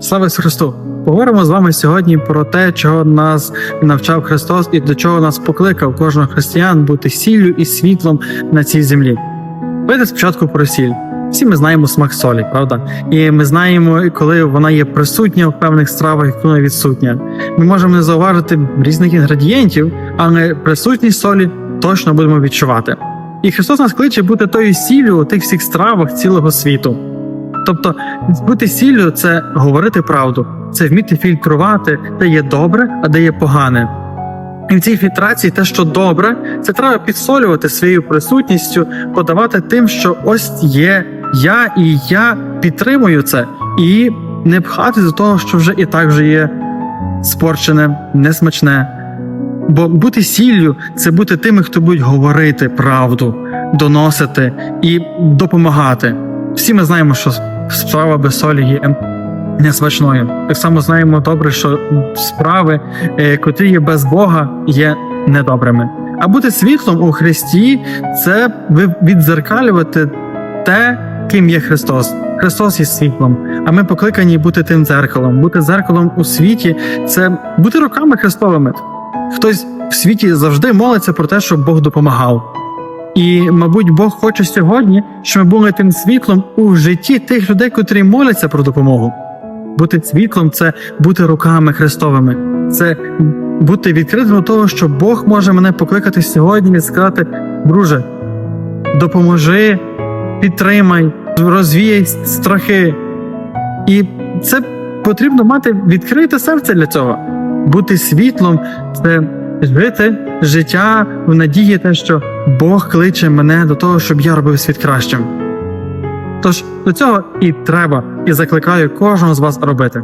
Слава Христу! Поговоримо з вами сьогодні про те, чого нас навчав Христос і до чого нас покликав кожного християн бути сіллю і світлом на цій землі. Давайте спочатку про сіль. Всі ми знаємо смак солі, правда? І ми знаємо, коли вона є присутня в певних стравах, і вона відсутня. Ми можемо не зауважити різних інгредієнтів, але присутність солі точно будемо відчувати. І Христос нас кличе бути тою сіллю у тих всіх стравах цілого світу. Тобто, бути сіллю це говорити правду, це вміти фільтрувати, де є добре, а де є погане. І в цій фільтрації те, що добре, це треба підсолювати своєю присутністю, подавати тим, що ось є я, і я підтримую це, і не пхати до того, що вже і так вже є спорчене, несмачне. Бо бути сіллю це бути тими, хто будуть говорити правду, доносити і допомагати. Всі ми знаємо, що справа без солі є несмачною. Так само знаємо добре, що справи, е, котрі є без Бога, є недобрими. А бути світлом у Христі це віддзеркалювати те, ким є Христос. Христос є світлом, а ми покликані бути тим дзеркалом. Бути дзеркалом у світі це бути руками Христовими. Хтось в світі завжди молиться про те, щоб Бог допомагав. І, мабуть, Бог хоче сьогодні, щоб ми були тим світлом у житті тих людей, котрі моляться про допомогу. Бути світлом це бути руками Христовими, це бути відкритим до того, що Бог може мене покликати сьогодні і сказати: друже, допоможи, підтримай, розвіяй страхи. І це потрібно мати відкрите серце для цього. Бути світлом це жити життя в надії, те, що Бог кличе мене до того, щоб я робив світ кращим. Тож до цього і треба, і закликаю кожного з вас робити.